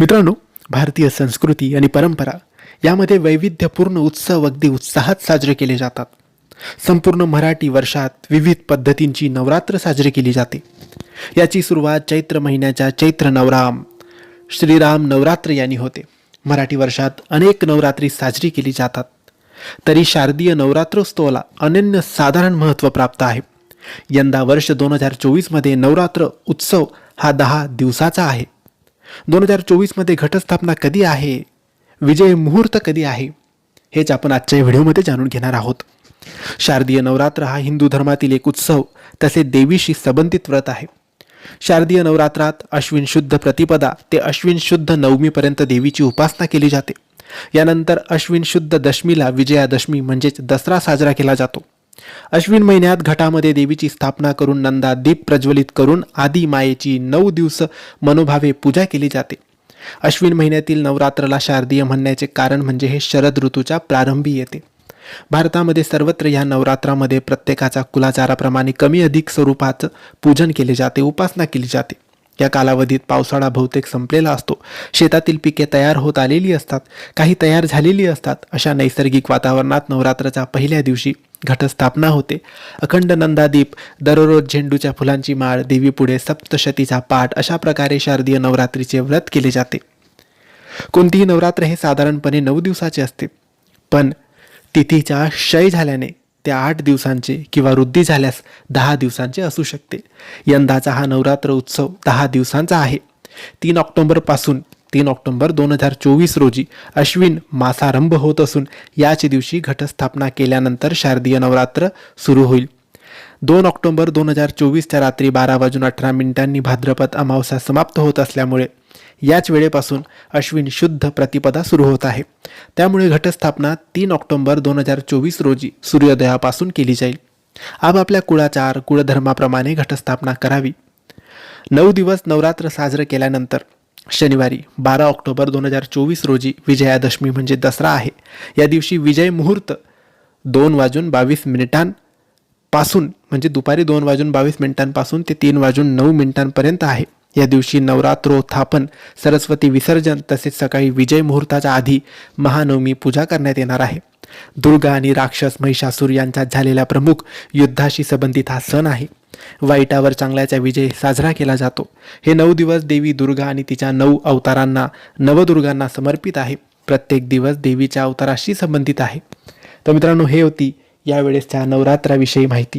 मित्रांनो भारतीय संस्कृती आणि परंपरा यामध्ये वैविध्यपूर्ण उत्सव अगदी उत्साहात साजरे केले जातात. संपूर्ण मराठी वर्षात विविध पद्धतींची नवरात्र साजरी केली जाते. याची सुरुवात चैत्र महिन्याच्या चैत्र नवराम श्रीराम नवरात्र यांनी होते. मराठी वर्षात अनेक नवरात्री साजरी केली जातात. तरी शारदीय नवरात्रोत्सवाला अनन्य साधारण महत्त्व प्राप्त आहे. यंदा वर्ष दोन हजार चोवीसमध्ये नवरात्र उत्सव हा दहा दिवसाचा आहे. दोन हजार चोवीसमध्ये घटस्थापना कधी आहे? विजय मुहूर्त कधी आहे? हेच आपण आजच्या व्हिडिओमध्ये जाणून घेणार आहोत. शारदीय नवरात्र हा हिंदू धर्मातील एक उत्सव तसे देवीशी संबंधित व्रत आहे. शारदीय नवरात्रात अश्विन शुद्ध प्रतिपदा ते अश्विन शुद्ध नवमीपर्यंत देवीची उपासना केली जाते. यानंतर अश्विन शुद्ध दशमीला विजयादशमी म्हणजेच दसरा साजरा केला जातो. अश्विन महिन्यात घटामध्ये देवीची स्थापना करून नंदा दीप प्रज्वलित करून आदी मायेची नऊ दिवस मनोभावे पूजा केली जाते. अश्विन महिन्यातील नवरात्राला शारदीय म्हणण्याचे कारण म्हणजे हे शरद ऋतूच्या प्रारंभी येते. भारतामध्ये सर्वत्र या नवरात्रामध्ये प्रत्येकाच्या कुलाचाराप्रमाणे कमी अधिक स्वरूपाचं पूजन केले जाते उपासना केली जाते. या कालावधीत पावसाळा बहुतेक संपलेला असतो. शेतातील पिके तयार होत आलेली असतात. काही तयार झालेली असतात. अशा नैसर्गिक वातावरणात नवरात्राच्या पहिल्या दिवशी घटस्थापना होते. अखंड नंदादीप दररोज झेंडूच्या फुलांची माळ देवीपुढे सप्तशतीचा पाठ अशा प्रकारे शारदीय नवरात्रीचे व्रत केले जाते. कोणतीही नवरात्र हे साधारणपणे नऊ दिवसाचे असते. पण तिथीच्या क्षय झाल्याने ते आठ दिवसांचे किंवा वृद्धी झाल्यास दहा दिवसांचे असू शकते. यंदाचा हा नवरात्र उत्सव दहा दिवसांचा आहे. तीन ऑक्टोंबरपासून तीन ऑक्टोंबर दोन हजार चोवीस रोजी अश्विन मासारंभ होत असून याच दिवशी घटस्थापना केल्यानंतर शारदीय नवरात्र सुरू होईल. दोन ऑक्टोंबर दोन हजार चोवीसच्या रात्री बारा वाजून अठरा मिनिटांनी भाद्रपद अमावस्या समाप्त होत असल्यामुळे याच वेळेपासून अश्विन शुद्ध प्रतिपदा सुरू होत आहे. त्यामुळे घटस्थापना तीन ऑक्टोंबर दोन हजार चोवीस रोजी सूर्योदयापासून केली जाईल. आपापल्या कुळाचार कुळधर्माप्रमाणे घटस्थापना करावी. नऊ दिवस नवरात्र साजरं केल्यानंतर शनिवारी बारा ऑक्टोबर दोन हजार चोवीस रोजी विजयादशमी म्हणजे दसरा आहे. या दिवशी विजय मुहूर्त दोन वाजून बावीस मिनिटांपासून म्हणजे दुपारी दोन वाजून बावीस मिनिटांपासून ते तीन वाजून नऊ मिनिटांपर्यंत आहे. या दिवशी नवरात्रोत्थापन सरस्वती विसर्जन तसेच सकाळी विजय मुहूर्ताच्या आधी महानवमी पूजा करण्यात येणार आहे. दुर्गा आणि राक्षस महिषासूर यांच्यात झालेल्या प्रमुख युद्धाशी संबंधित हा सण आहे. वाईटावर चांगल्याचा विजय साजरा केला जातो. हे नऊ दिवस देवी दुर्गा आणि तिच्या नऊ अवतारांना नवदुर्गांना समर्पित आहे. प्रत्येक दिवस देवीच्या अवताराशी संबंधित आहे. तर मित्रांनो हे होती यावेळेसच्या नवरात्राविषयी माहिती.